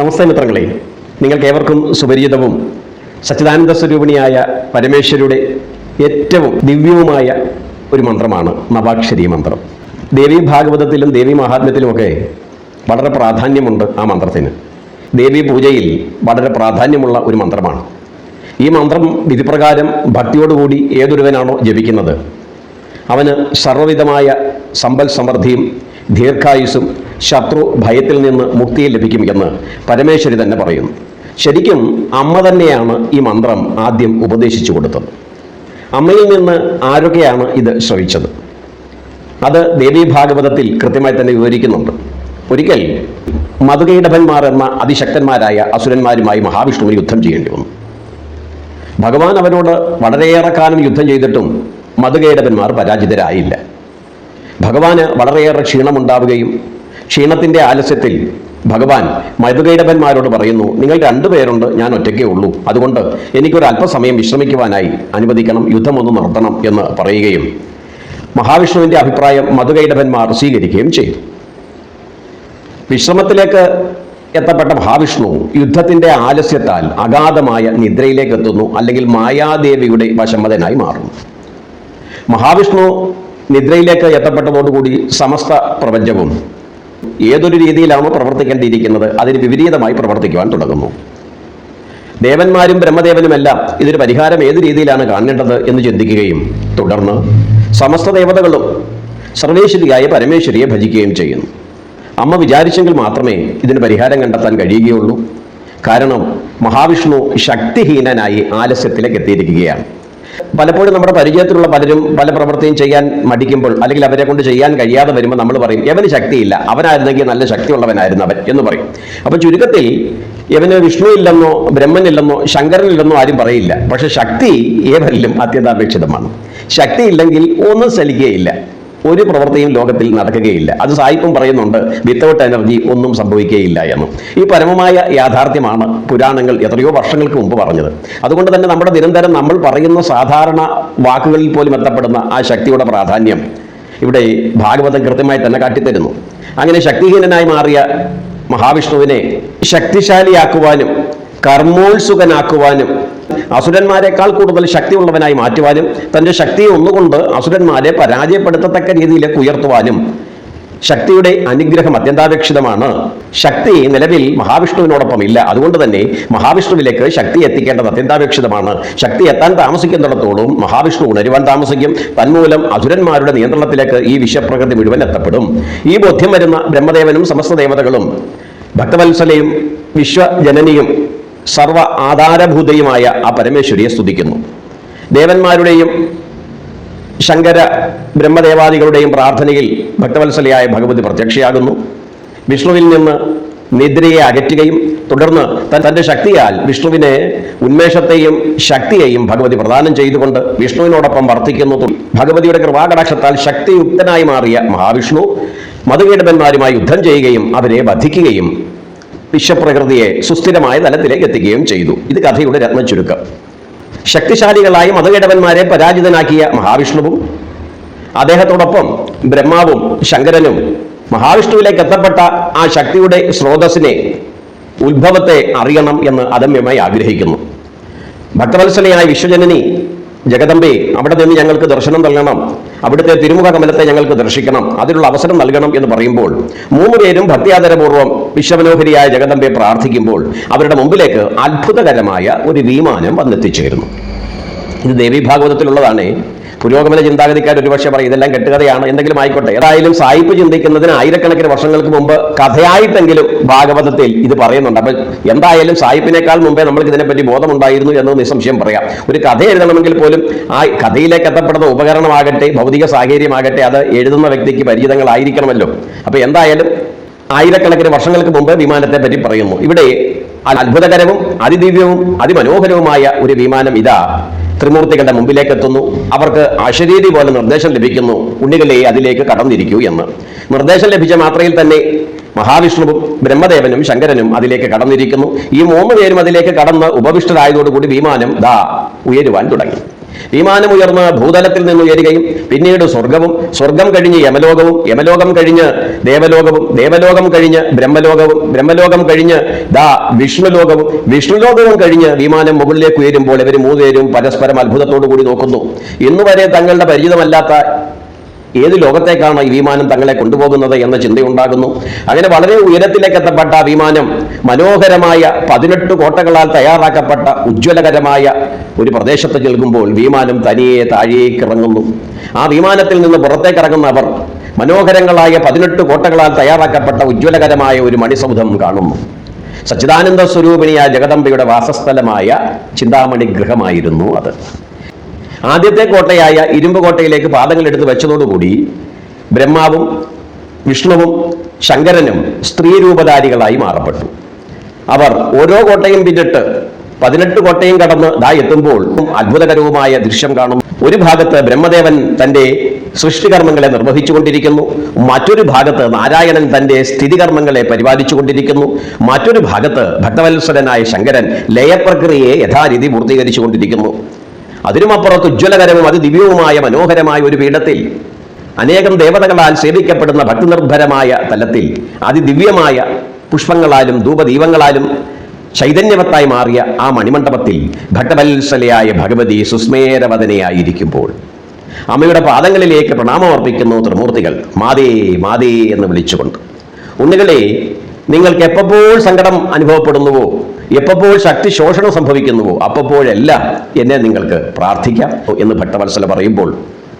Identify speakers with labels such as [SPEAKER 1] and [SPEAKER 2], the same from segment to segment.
[SPEAKER 1] നമസ്തേ മിത്രങ്ങളെ. നിങ്ങൾക്ക് ഏവർക്കും സുപരിചിതവും സച്ചിദാനന്ദ സ്വരൂപിണിയായ പരമേശ്വരുടെ ഏറ്റവും ദിവ്യവുമായ ഒരു മന്ത്രമാണ് നവാക്ഷരി മന്ത്രം. ദേവി ഭാഗവതത്തിലും ദേവി മഹാത്മ്യത്തിലുമൊക്കെ വളരെ പ്രാധാന്യമുണ്ട് ആ മന്ത്രത്തിന്. ദേവി പൂജയിൽ വളരെ പ്രാധാന്യമുള്ള ഒരു മന്ത്രമാണ്. ഈ മന്ത്രം വിധിപ്രകാരം ഭക്തിയോടുകൂടി ഏതൊരുവനാണോ ജപിക്കുന്നത്. അവന് സർവവിധമായ സമ്പൽ സമൃദ്ധിയും ദീർഘായുസ്സും ശത്രു ഭയത്തിൽ നിന്ന് മുക്തി ലഭിക്കും എന്ന് പരമേശ്വരി തന്നെ പറയുന്നു ശരിക്കും അമ്മ തന്നെയാണ് ഈ മന്ത്രം ആദ്യം ഉപദേശിച്ചു കൊടുത്തത്. അമ്മയിൽ നിന്ന് ആരൊക്കെയാണ് ഇത് ശ്രവിച്ചത്? അത് ദേവീ ഭാഗവതത്തിൽ കൃത്യമായി തന്നെ വിവരിക്കുന്നുണ്ട്. ഒരിക്കൽ മധുകൈടഭന്മാർ എന്ന അതിശക്തന്മാരായ അസുരന്മാരുമായി മഹാവിഷ്ണുവിന് യുദ്ധം ചെയ്യേണ്ടി വന്നു. ഭഗവാൻ അവനോട് വളരെയേറെ കാലം യുദ്ധം ചെയ്തിട്ടും മധുകൈടഭന്മാർ പരാജിതരായില്ല. ഭഗവാന് വളരെയേറെ ക്ഷീണമുണ്ടാവുകയും ക്ഷീണത്തിന്റെ ആലസ്യത്തിൽ ഭഗവാൻ മധുകൈടവന്മാരോട് പറയുന്നു നിങ്ങൾ രണ്ടുപേരുണ്ട് ഞാൻ ഒറ്റയ്ക്കേ ഉള്ളൂ. അതുകൊണ്ട് എനിക്കൊരു അല്പസമയം വിശ്രമിക്കുവാനായി അനുവദിക്കണം യുദ്ധമൊന്ന് നടത്തണം എന്ന് പറയുകയും മഹാവിഷ്ണുവിന്റെ അഭിപ്രായം മധുകൈടവന്മാർ സ്വീകരിക്കുകയും ചെയ്തു. വിശ്രമത്തിലേക്ക് എത്തപ്പെട്ട മഹാവിഷ്ണു യുദ്ധത്തിന്റെ ആലസ്യത്താൽ അഗാധമായ നിദ്രയിലേക്ക് എത്തുന്നു അല്ലെങ്കിൽ മായാദേവിയുടെ വശമതനായി മാറുന്നു. മഹാവിഷ്ണു നിദ്രയിലേക്ക് എത്തപ്പെട്ടതോടുകൂടി സമസ്ത പ്രപഞ്ചവും ഏതൊരു രീതിയിലാണോ പ്രവർത്തിക്കേണ്ടിയിരിക്കുന്നത് അതിന് വിപരീതമായി പ്രവർത്തിക്കുവാൻ തുടങ്ങുന്നു. ദേവന്മാരും ബ്രഹ്മദേവനുമെല്ലാം ഇതിന് പരിഹാരം ഏത് രീതിയിലാണ് കാണേണ്ടത് എന്ന് ചിന്തിക്കുകയും തുടർന്ന് സമസ്ത ദേവതകളും സർവേശ്വരിയായ പരമേശ്വരിയെ ഭജിക്കുകയും ചെയ്യുന്നു. അമ്മ വിചാരിച്ചെങ്കിൽ മാത്രമേ ഇതിന് പരിഹാരം കണ്ടെത്താൻ കഴിയുകയുള്ളൂ. കാരണം മഹാവിഷ്ണു ശക്തിഹീനനായി ആലസ്യത്തിലേക്ക് എത്തിയിരിക്കുകയാണ്. പലപ്പോഴും നമ്മുടെ പരിചയത്തിലുള്ള പലരും പല പ്രവൃത്തിയും ചെയ്യാൻ മടിക്കുമ്പോൾ അല്ലെങ്കിൽ അവരെ കൊണ്ട് ചെയ്യാൻ കഴിയാതെ വരുമ്പോൾ നമ്മൾ പറയും യവന് ശക്തിയില്ല. അവനായിരുന്നെങ്കിൽ നല്ല ശക്തിയുള്ളവനായിരുന്നു അവൻ എന്ന് പറയും. അപ്പൊ ചുരുക്കത്തിൽ യവന് വിഷ്ണു ഇല്ലെന്നോ ബ്രഹ്മനില്ലെന്നോ ശങ്കരനില്ലെന്നോ ആരും പറയില്ല. പക്ഷെ ശക്തി ഏവരിലും അത്യന്താപേക്ഷിതമാണ്. ശക്തി ഇല്ലെങ്കിൽ ഒന്നും ചലിക്കുകയില്ല. ഒരു പ്രവൃത്തിയും ലോകത്തിൽ നടക്കുകയില്ല. അത് സായിപ്പും പറയുന്നുണ്ട് വിത്തൗട്ട് എനർജി ഒന്നും സംഭവിക്കുകയില്ല എന്ന്. ഈ പരമമായ യാഥാർത്ഥ്യമാണ് പുരാണങ്ങൾ എത്രയോ വർഷങ്ങൾക്ക് മുമ്പ് പറഞ്ഞത്. അതുകൊണ്ട് തന്നെ നമ്മുടെ നിരന്തരം നമ്മൾ പറയുന്ന സാധാരണ വാക്കുകളിൽ പോലും എത്തപ്പെടുന്ന ആ ശക്തിയുടെ പ്രാധാന്യം ഇവിടെ ഭാഗവതം കൃത്യമായി തന്നെ കാട്ടിത്തരുന്നു. അങ്ങനെ ശക്തിഹീനനായി മാറിയ മഹാവിഷ്ണുവിനെ ശക്തിശാലിയാക്കുവാനും കർമ്മോത്സുകനാക്കുവാനും അസുരന്മാരെക്കാൾ കൂടുതൽ ശക്തിയുള്ളവനായി മാറ്റുവാനും തന്റെ ശക്തിയെ ഒന്നുകൊണ്ട് അസുരന്മാരെ പരാജയപ്പെടുത്തത്തക്ക രീതിയിലേക്ക് ഉയർത്തുവാനും ശക്തിയുടെ അനുഗ്രഹം അത്യന്താപേക്ഷിതമാണ്. ശക്തി നിലവിൽ മഹാവിഷ്ണുവിനോടൊപ്പം ഇല്ല. അതുകൊണ്ട് തന്നെ മഹാവിഷ്ണുവിലേക്ക് ശക്തി എത്തിക്കേണ്ടത് അത്യന്താപേക്ഷിതമാണ്. ശക്തി എത്താൻ താമസിക്കുന്നിടത്തോളം മഹാവിഷ്ണു ഉണരുവാൻ താമസിക്കും. തന്മൂലം അസുരന്മാരുടെ നിയന്ത്രണത്തിലേക്ക് ഈ വിശ്വപ്രകൃതി മുഴുവൻ എത്തപ്പെടും. ഈ ബോധ്യം വരുന്ന ബ്രഹ്മദേവനും സമസ്ത ദേവതകളും ഭക്തവത്സലയും വിശ്വജനനിയും സർവ ആധാരഭൂതയുമായ ആ പരമേശ്വരിയെ സ്തുതിക്കുന്നു. ദേവന്മാരുടെയും ശങ്കര ബ്രഹ്മദേവാദികളുടെയും പ്രാർത്ഥനയിൽ ഭക്തവത്സലയായ ഭഗവതി പ്രത്യക്ഷയാകുന്നു. വിഷ്ണുവിൽ നിന്ന് നിദ്രയെ അകറ്റുകയും തുടർന്ന് തൻ- തന്റെ ശക്തിയാൽ വിഷ്ണുവിനെ ഉന്മേഷത്തെയും ശക്തിയെയും ഭഗവതി പ്രദാനം ചെയ്തുകൊണ്ട് വിഷ്ണുവിനോടൊപ്പം വർത്തിക്കുന്നു. ഭഗവതിയുടെ കൃപാകടാക്ഷത്താൽ ശക്തിയുക്തനായി മാറിയ മഹാവിഷ്ണു മതകീടന്മാരുമായി യുദ്ധം ചെയ്യുകയും അവരെ വധിക്കുകയും വിശ്വപ്രകൃതിയെ സുസ്ഥിരമായ തലത്തിലേക്ക് എത്തിക്കുകയും ചെയ്തു. ഇത് കഥയുടെ രത്ന ചുരുക്കം ശക്തിശാലികളായ മതകേടവന്മാരെ പരാജിതനാക്കിയ മഹാവിഷ്ണുവും അദ്ദേഹത്തോടൊപ്പം ബ്രഹ്മാവും ശങ്കരനും മഹാവിഷ്ണുവിലേക്ക് എത്തപ്പെട്ട ആ ശക്തിയുടെ സ്രോതസ്സിനെ ഉത്ഭവത്തെ അറിയണം എന്ന് അദമ്യമായി ആഗ്രഹിക്കുന്നു. ഭക്തവത്സലയായ വിശ്വജനനി ജഗദമ്പേ അവിടെ നിന്ന് ഞങ്ങൾക്ക് ദർശനം നൽകണം. അവിടുത്തെ തിരുമുഖ കമലത്തെ ഞങ്ങൾക്ക് ദർശിക്കണം. അതിനുള്ള അവസരം നൽകണം എന്ന് പറയുമ്പോൾ മൂന്ന് പേരും ഭക്തിയാദരപൂർവം വിശ്വമനോഹരിയായ ജഗദമ്പെ പ്രാർത്ഥിക്കുമ്പോൾ അവരുടെ മുമ്പിലേക്ക് അത്ഭുതകരമായ ഒരു വിമാനം വന്നെത്തിച്ചേരുന്നു. ഇത് ദേവി ഭാഗവതത്തിലുള്ളതാണ് പുരോഗമന ചിന്താഗതിക്കാർ ഒരുപക്ഷെ പറയും ഇതെല്ലാം കെട്ടുകഥയാണ് എന്തെങ്കിലും ആയിക്കോട്ടെ. ഏതായാലും സായിപ്പ് ചിന്തിക്കുന്നതിന് ആയിരക്കണക്കിന് വർഷങ്ങൾക്ക് മുമ്പ് കഥയായിട്ടെങ്കിലും ഭാഗവതത്തിൽ ഇത് പറയുന്നുണ്ട്. അപ്പം എന്തായാലും സായിപ്പിനേക്കാൾ മുമ്പേ നമ്മൾക്ക് ഇതിനെപ്പറ്റി ബോധമുണ്ടായിരുന്നു എന്ന് നിസ്സംശയം പറയാം. ഒരു കഥ എഴുതണമെങ്കിൽ പോലും ആ കഥയിലേക്ക് എത്തപ്പെടുന്ന ഉപകരണമാകട്ടെ ഭൗതിക സാഹചര്യമാകട്ടെ അത് എഴുതുന്ന വ്യക്തിക്ക് പരിചിതങ്ങളായിരിക്കണമല്ലോ. അപ്പൊ എന്തായാലും ആയിരക്കണക്കിന് വർഷങ്ങൾക്ക് മുമ്പ് വിമാനത്തെ പറ്റി പറയുന്നു. ഇവിടെ അത്ഭുതകരവും അതിദിവ്യവും അതിമനോഹരവുമായ ഒരു വിമാനം ഇതാ. ത്രിമൂർത്തികളുടെ മുമ്പിലേക്ക് എത്തുന്നു അവർക്ക് അശരീരി പോലെ നിർദ്ദേശം ലഭിക്കുന്നു. ഉണ്ണികളെ അതിലേക്ക് കടന്നിരിക്കൂ എന്ന്. നിർദ്ദേശം ലഭിച്ച മാത്രയിൽ തന്നെ മഹാവിഷ്ണുവും ബ്രഹ്മദേവനും ശങ്കരനും അതിലേക്ക് കടന്നിരിക്കുന്നു. ഈ മൂന്ന് പേരും അതിലേക്ക് കടന്ന് ഉപവിഷ്ടരായതോടുകൂടി വിമാനം ദാ ഉയരുവാൻ തുടങ്ങി. വിമാനം ഉയർന്ന് ഭൂതലത്തിൽ നിന്ന് ഉയരുകയും പിന്നീട് സ്വർഗവും സ്വർഗം കഴിഞ്ഞ് യമലോകവും യമലോകം കഴിഞ്ഞ് ദേവലോകവും ദേവലോകം കഴിഞ്ഞ് ബ്രഹ്മലോകവും ബ്രഹ്മലോകം കഴിഞ്ഞ് ദാ വിഷ്ണുലോകവും വിഷ്ണുലോകവും കഴിഞ്ഞ് വിമാനം മുകളിലേക്ക് ഉയരുമ്പോൾ ഇവർ മൂന്നുപേരും പരസ്പരം അത്ഭുതത്തോടു കൂടി നോക്കുന്നു. ഇന്നുവരെ തങ്ങളുടെ പരിചിതമല്ലാത്ത ഏത് ലോകത്തേക്കാണ് ഈ വിമാനം തങ്ങളെ കൊണ്ടുപോകുന്നത് എന്ന ചിന്തയുണ്ടാകുന്നു. അങ്ങനെ വളരെ ഉയരത്തിലേക്ക് എത്തപ്പെട്ട ആ വിമാനം മനോഹരമായ പതിനെട്ട് കോട്ടകളാൽ തയ്യാറാക്കപ്പെട്ട ഉജ്ജ്വലകരമായ ഒരു പ്രദേശത്ത് നിൽക്കുമ്പോൾ വിമാനം തനിയെ താഴേക്ക് ഇറങ്ങുന്നു. ആ വിമാനത്തിൽ നിന്ന് പുറത്തേക്ക് ഇറങ്ങുന്ന അവർ മനോഹരങ്ങളായ പതിനെട്ട് കോട്ടകളാൽ തയ്യാറാക്കപ്പെട്ട ഉജ്ജ്വലകരമായ ഒരു മണിസൗധം കാണുന്നു. സച്ചിദാനന്ദ സ്വരൂപിണിയായ ജഗദംബയുടെ വാസസ്ഥലമായ ചിന്താമണി ഗൃഹമായിരുന്നു അത്. ആദ്യത്തെ കോട്ടയായ ഇരുമ്പ് കോട്ടയിലേക്ക് പാദങ്ങൾ എടുത്ത് വെച്ചതോടുകൂടി ബ്രഹ്മാവും വിഷ്ണുവും ശങ്കരനും സ്ത്രീ രൂപധാരികളായി മാറപ്പെട്ടു. അവർ ഓരോ കോട്ടയും പിന്നിട്ട് പതിനെട്ട് കോട്ടയും കടന്ന് ദാ എത്തുമ്പോൾ അത്ഭുതകരവുമായ ദൃശ്യം കാണും. ഒരു ഭാഗത്ത് ബ്രഹ്മദേവൻ തന്റെ സൃഷ്ടികർമ്മങ്ങളെ നിർവഹിച്ചുകൊണ്ടിരിക്കുന്നു. മറ്റൊരു ഭാഗത്ത് നാരായണൻ തന്റെ സ്ഥിതികർമ്മങ്ങളെ പരിപാലിച്ചുകൊണ്ടിരിക്കുന്നു. മറ്റൊരു ഭാഗത്ത് ഭക്തവത്സരനായ ശങ്കരൻ ലയപ്രക്രിയയെ യഥാരീതി പൂർത്തീകരിച്ചുകൊണ്ടിരിക്കുന്നു. അതിനുമപ്പുറത്ത് ഉജ്ജ്വലകരവും അതിദിവ്യവുമായ മനോഹരമായ ഒരു പീഠത്തിൽ അനേകം ദേവതകളാൽ സേവിക്കപ്പെടുന്ന ഭക്തിനിർഭരമായ തലത്തിൽ അതിദിവ്യമായ പുഷ്പങ്ങളാലും ധൂപദീപങ്ങളാലും ചൈതന്യവത്തായി മാറിയ ആ മണിമണ്ഡപത്തിൽ ഭക്തവത്സലയായ ഭഗവതി സുസ്മേരവദനയായിരിക്കുമ്പോൾ അമ്മയുടെ പാദങ്ങളിലേക്ക് പ്രണാമമർപ്പിക്കുന്നു ത്രിമൂർത്തികൾ. മാതേ മാതേ എന്ന് വിളിച്ചുകൊണ്ട്. ഉണ്ണികളെ നിങ്ങൾക്ക് എപ്പോൾ സങ്കടം അനുഭവപ്പെടുന്നുവോ? എപ്പോൾ ശക്തി ശോഷണം സംഭവിക്കുന്നുവോ അപ്പോഴെല്ലാം എന്നെ നിങ്ങൾക്ക് പ്രാർത്ഥിക്കാം എന്ന് ഭക്തവത്സല പറയുമ്പോൾ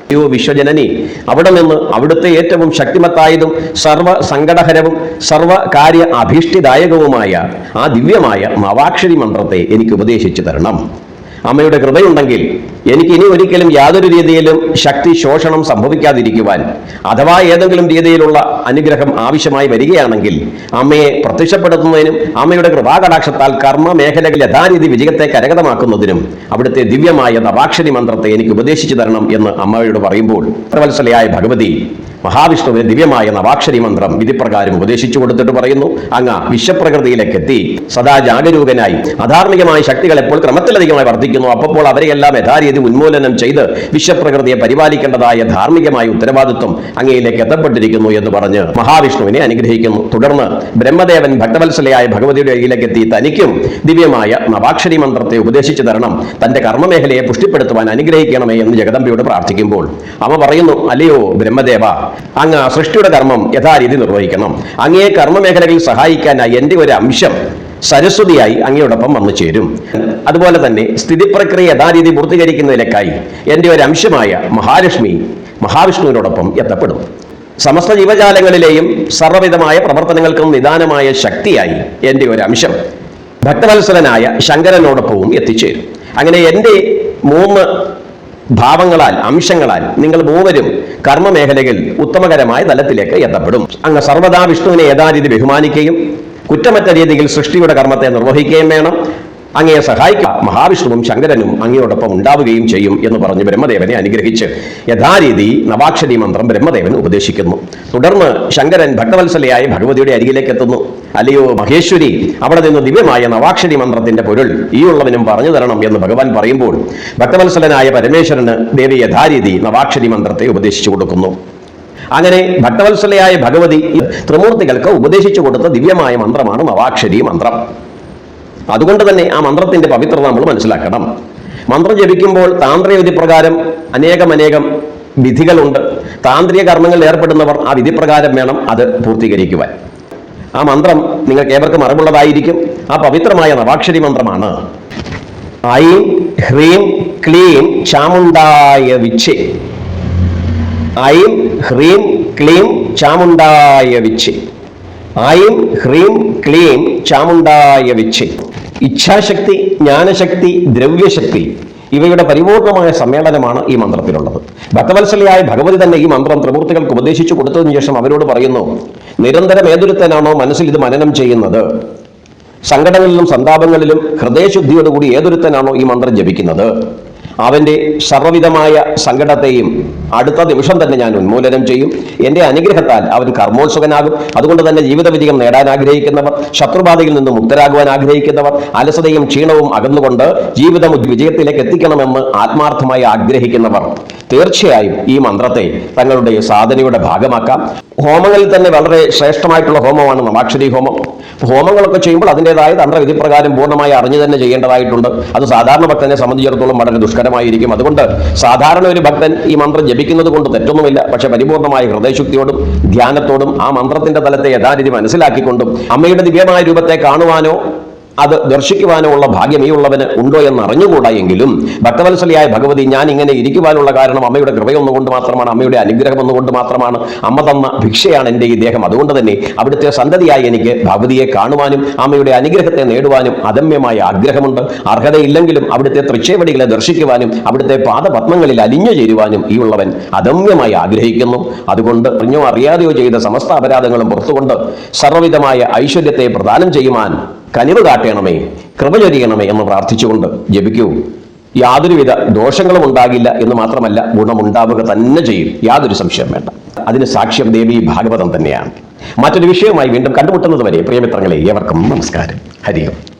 [SPEAKER 1] അയ്യോ വിശ്വജനനി അവിടെ നിന്ന് അവിടുത്തെ ഏറ്റവും ശക്തിമത്തായതും സർവ സങ്കടഹരവും സർവ കാര്യ അഭീഷ്ടിദായകവുമായ ആ ദിവ്യമായ നവാക്ഷരി മന്ത്രത്തെ എനിക്ക് ഉപദേശിച്ചു തരണം. അമ്മയുടെ കൃപയുണ്ടെങ്കിൽ എനിക്ക് ഇനി ഒരിക്കലും യാതൊരു രീതിയിലും ശക്തി ശോഷണം സംഭവിക്കാതിരിക്കുവാൻ അഥവാ ഏതെങ്കിലും രീതിയിലുള്ള അനുഗ്രഹം ആവശ്യമായി വരികയാണെങ്കിൽ അമ്മയെ പ്രത്യക്ഷപ്പെടുത്തുന്നതിനും അമ്മയുടെ കൃപാകടാക്ഷത്താൽ കർമ്മ മേഖലകൾ യഥാരീതി വിജയത്തെ കരകതമാക്കുന്നതിനും അവിടുത്തെ ദിവ്യമായ നവാക്ഷരി മന്ത്രത്തെ എനിക്ക് ഉപദേശിച്ചു തരണം എന്ന് അമ്മയോട് പറയുമ്പോൾ പ്രവത്സലയായ ഭഗവതി മഹാവിഷ്ണുവിന് ദിവ്യമായ നവാക്ഷരി മന്ത്രം വിധിപ്രകാരം ഉപദേശിച്ചു കൊടുത്തിട്ട് പറയുന്നു. അങ്ങ് വിശ്വപ്രകൃതിയിലേക്ക് എത്തി. സദാ ജാഗരൂകനായി. അധാർമികമായ ശക്തികൾ എപ്പോൾ ക്രമത്തിലധികമായി വർദ്ധിക്കുന്നു അപ്പോൾ അവരെയെല്ലാം യഥാരീതി ഉന്മൂലനം ചെയ്ത് വിശ്വപ്രകൃതിയെ പരിപാലിക്കേണ്ടതായ ധാർമ്മികമായ ഉത്തരവാദിത്വം അങ്ങയിലേക്ക് എത്തപ്പെട്ടിരിക്കുന്നു എന്ന് പറഞ്ഞ് മഹാവിഷ്ണുവിനെ അനുഗ്രഹിക്കുന്നു. തുടർന്ന് ബ്രഹ്മദേവൻ ഭക്തവത്സലയായ ഭഗവതിയുടെ കയ്യിലേക്ക് എത്തി തനിക്കും ദിവ്യമായ നവാക്ഷരി മന്ത്രത്തെ ഉപദേശിച്ചു തരണം. തന്റെ കർമ്മമേഖലയെ പുഷ്ടിപ്പെടുത്തുവാൻ അനുഗ്രഹിക്കണമേ എന്ന് ജഗദമ്പയോട് പ്രാർത്ഥിക്കുമ്പോൾ അവ പറയുന്നു അല്ലയോ ബ്രഹ്മദേവ അങ്ങ് സൃഷ്ടിയുടെ കർമ്മം യഥാരീതി നിർവഹിക്കണം. അങ്ങയെ കർമ്മമേഖലകളിൽ സഹായിക്കാനായി എന്റെ ഒരു അംശം സരസ്വതിയായി അങ്ങയോടൊപ്പം വന്നു ചേരും. അതുപോലെ തന്നെ സ്ഥിതി പ്രക്രിയ യഥാരീതി പൂർത്തീകരിക്കുന്നതിലേക്കായി എന്റെ ഒരു അംശമായ മഹാലക്ഷ്മി മഹാവിഷ്ണുവിനോടൊപ്പം എത്തപ്പെടും. സമസ്ത ജീവജാലങ്ങളിലെയും സർവവിധമായ പ്രവർത്തനങ്ങൾക്കും നിദാനമായ ശക്തിയായി എന്റെ ഒരു അംശം ഭക്തവത്സലനായ ശങ്കരനോടൊപ്പവും എത്തിച്ചേരും. അങ്ങനെ എന്റെ മൂന്ന് ഭാവങ്ങളാൽ അംശങ്ങളാൽ നിങ്ങൾ മൂവരും കർമ്മമേഖലകളിൽ ഉത്തമകരമായ തലത്തിലേക്ക് എത്തപ്പെടും. അങ്ങ് സർവദാ വിഷ്ണുവിനെ യഥാരീതി ബഹുമാനിക്കുകയും കുറ്റമറ്റ രീതിയിൽ സൃഷ്ടിയുടെ കർമ്മത്തെ നിർവഹിക്കുകയും വേണം. അങ്ങയെ സഹായിക്കുക മഹാവിഷ്ണുവും ശങ്കരനും അങ്ങയോടൊപ്പം ഉണ്ടാവുകയും ചെയ്യും എന്ന് പറഞ്ഞ് ബ്രഹ്മദേവനെ അനുഗ്രഹിച്ച് യഥാരീതി നവാക്ഷരി മന്ത്രം ബ്രഹ്മദേവൻ ഉപദേശിക്കുന്നു. തുടർന്ന് ശങ്കരൻ ഭക്തവത്സലയായി ഭഗവതിയുടെ അരികിലേക്ക് എത്തുന്നു. അല്ലയോ മഹേശ്വരി അവിടെ നിന്ന് ദിവ്യമായ നവാക്ഷരി മന്ത്രത്തിന്റെ പൊരുൾ ഈ ഉള്ളവനും പറഞ്ഞു തരണം എന്ന് ഭഗവാൻ പറയുമ്പോൾ ഭക്തവത്സലനായ പരമേശ്വരന് ദേവി യഥാരീതി നവാക്ഷരി മന്ത്രത്തെ ഉപദേശിച്ചു കൊടുക്കുന്നു. അങ്ങനെ ഭക്തവത്സലയായ ഭഗവതി ത്രിമൂർത്തികൾക്ക് ഉപദേശിച്ചു കൊടുത്ത ദിവ്യമായ മന്ത്രമാണ് നവാക്ഷരി മന്ത്രം. അതുകൊണ്ട് തന്നെ ആ മന്ത്രത്തിന്റെ പവിത്രത നമ്മൾ മനസ്സിലാക്കണം. മന്ത്രം ജപിക്കുമ്പോൾ താന്ത്രവിധി പ്രകാരം അനേകം അനേകം വിധികളുണ്ട്. താന്ത്രിക കർമ്മങ്ങളിൽ ഏർപ്പെടുന്നവർ ആ വിധിപ്രകാരം വേണം അത് പൂർത്തീകരിക്കുവാൻ. ആ മന്ത്രം നിങ്ങൾക്ക് ഏവർക്കും അറിവുള്ളതായിരിക്കും. ആ പവിത്രമായ നവാക്ഷരി മന്ത്രമാണ്. ഐ ഹ്രീം ക്ലീം ചാമുണ്ടായ വിച്ഛേ. ഐം ഹ്രീം ക്ലീം ചാമുണ്ടായ വിച്ച് ഐം ഹ്രീം ക്ലീം ചാമുണ്ടായ വിച്ച് ഇച്ഛാശക്തി ജ്ഞാനശക്തി ദ്രവ്യശക്തി ഇവയുടെ പരിപൂർണമായ സമ്മേളനമാണ് ഈ മന്ത്രത്തിലുള്ളത്. ഭക്തവത്സലയായ ഭഗവതി തന്നെ ഈ മന്ത്രം ത്രിമൂർത്തികൾക്ക് ഉപദേശിച്ചു കൊടുത്തതിനു ശേഷം അവരോട് പറയുന്നു നിരന്തരം ഏതൊരുത്തനാണോ മനസ്സിൽ ഇത് മനനം ചെയ്യുന്നത്? സങ്കടങ്ങളിലും സന്താപങ്ങളിലും ഹൃദയശുദ്ധിയോടുകൂടി ഏതൊരുത്തനാണോ ഈ മന്ത്രം ജപിക്കുന്നത്? അവന്റെ സർവവിധമായ സങ്കടത്തെയും അടുത്ത നിമിഷം തന്നെ ഞാൻ ഉന്മൂലനം ചെയ്യും. എന്റെ അനുഗ്രഹത്താൽ അവൻ കർമ്മോത്സുകനാകും. അതുകൊണ്ട് തന്നെ ജീവിത വിജയം നേടാൻ ആഗ്രഹിക്കുന്നവർ ശത്രുബാധയിൽ നിന്ന് മുക്തരാകുവാൻ ആഗ്രഹിക്കുന്നവർ അലസതയും ക്ഷീണവും അകന്നുകൊണ്ട് ജീവിതം വിജയത്തിലേക്ക് എത്തിക്കണമെന്ന് ആത്മാർത്ഥമായി ആഗ്രഹിക്കുന്നവർ. തീർച്ചയായും ഈ മന്ത്രത്തെ തങ്ങളുടെ സാധനയുടെ ഭാഗമാക്കാം. ഹോമങ്ങളിൽ തന്നെ വളരെ ശ്രേഷ്ഠമായിട്ടുള്ള ഹോമമാണ് നവാക്ഷരി ഹോമം. ഹോമങ്ങളൊക്കെ ചെയ്യുമ്പോൾ അതിന്റെതായ തന്ത്രവിധി പ്രകാരം പൂർണമായി അറിഞ്ഞു തന്നെ ചെയ്യേണ്ടതായിട്ടുണ്ട്. അത് സാധാരണ ഭക്തനെ സംബന്ധിച്ചിടത്തോളം വളരെ ദുഷ്കരമായിരിക്കും അതുകൊണ്ട് സാധാരണ ഒരു ഭക്തൻ ഈ മന്ത്രം ജപിക്കുന്നത് കൊണ്ട് തെറ്റൊന്നുമില്ല. പക്ഷെ പരിപൂർണമായ ഹൃദയശുദ്ധിയോടും ധ്യാനത്തോടും ആ മന്ത്രത്തിന്റെ തലത്തെ യഥാരീതി മനസ്സിലാക്കിക്കൊണ്ടും അമ്മയുടെ ദിവ്യമായ രൂപത്തെ കാണുവാനോ അത് ദർശിക്കുവാനുള്ള ഭാഗ്യം ഈ ഉള്ളവന് ഉണ്ടോ എന്ന് അറിഞ്ഞുകൂടാ എങ്കിലും ഭക്തവത്സലിയായ ഭഗവതി ഞാൻ ഇങ്ങനെ ഇരിക്കുവാനുള്ള കാരണം അമ്മയുടെ കൃപയൊന്നുകൊണ്ട് മാത്രമാണ് അമ്മയുടെ അനുഗ്രഹം ഒന്നുകൊണ്ട് മാത്രമാണ് അമ്മ തന്ന ഭിക്ഷയാണ് എന്റെ ഈ ദേഹം. അതുകൊണ്ട് തന്നെ അവിടുത്തെ സന്തതിയായി എനിക്ക് ഭഗവതിയെ കാണുവാനും അമ്മയുടെ അനുഗ്രഹത്തെ നേടുവാനും അദമ്യമായ ആഗ്രഹമുണ്ട്. അർഹതയില്ലെങ്കിലും അവിടുത്തെ തൃച്ചേവടികളെ ദർശിക്കുവാനും അവിടുത്തെ പാദപത്മങ്ങളിൽ അലിഞ്ഞു ചേരുവാനും ഈ ഉള്ളവൻ അദമ്യമായി ആഗ്രഹിക്കുന്നു. അതുകൊണ്ട് അറിഞ്ഞോ അറിയാതെയോ ചെയ്ത സമസ്ത അപരാധങ്ങളും പുറത്തുകൊണ്ട് സർവവിധമായ ഐശ്വര്യത്തെ പ്രദാനം ചെയ്യുവാൻ കനിവ് കാട്ടണമേ കൃപ ചൊരിയണമേ എന്ന് പ്രാർത്ഥിച്ചുകൊണ്ട് ജപിക്കൂ. യാതൊരുവിധ ദോഷങ്ങളും ഉണ്ടാകില്ല എന്ന് മാത്രമല്ല ഗുണമുണ്ടാവുക തന്നെ ചെയ്യും. യാതൊരു സംശയം വേണ്ട. അതിന് സാക്ഷ്യം ദേവി ഭാഗവതം തന്നെയാണ്. മറ്റൊരു വിഷയവുമായി വീണ്ടും കണ്ടുമുട്ടുന്നത് വരെ പ്രിയമിത്രങ്ങളെ ഏവർക്കും നമസ്കാരം. ഹരിയും.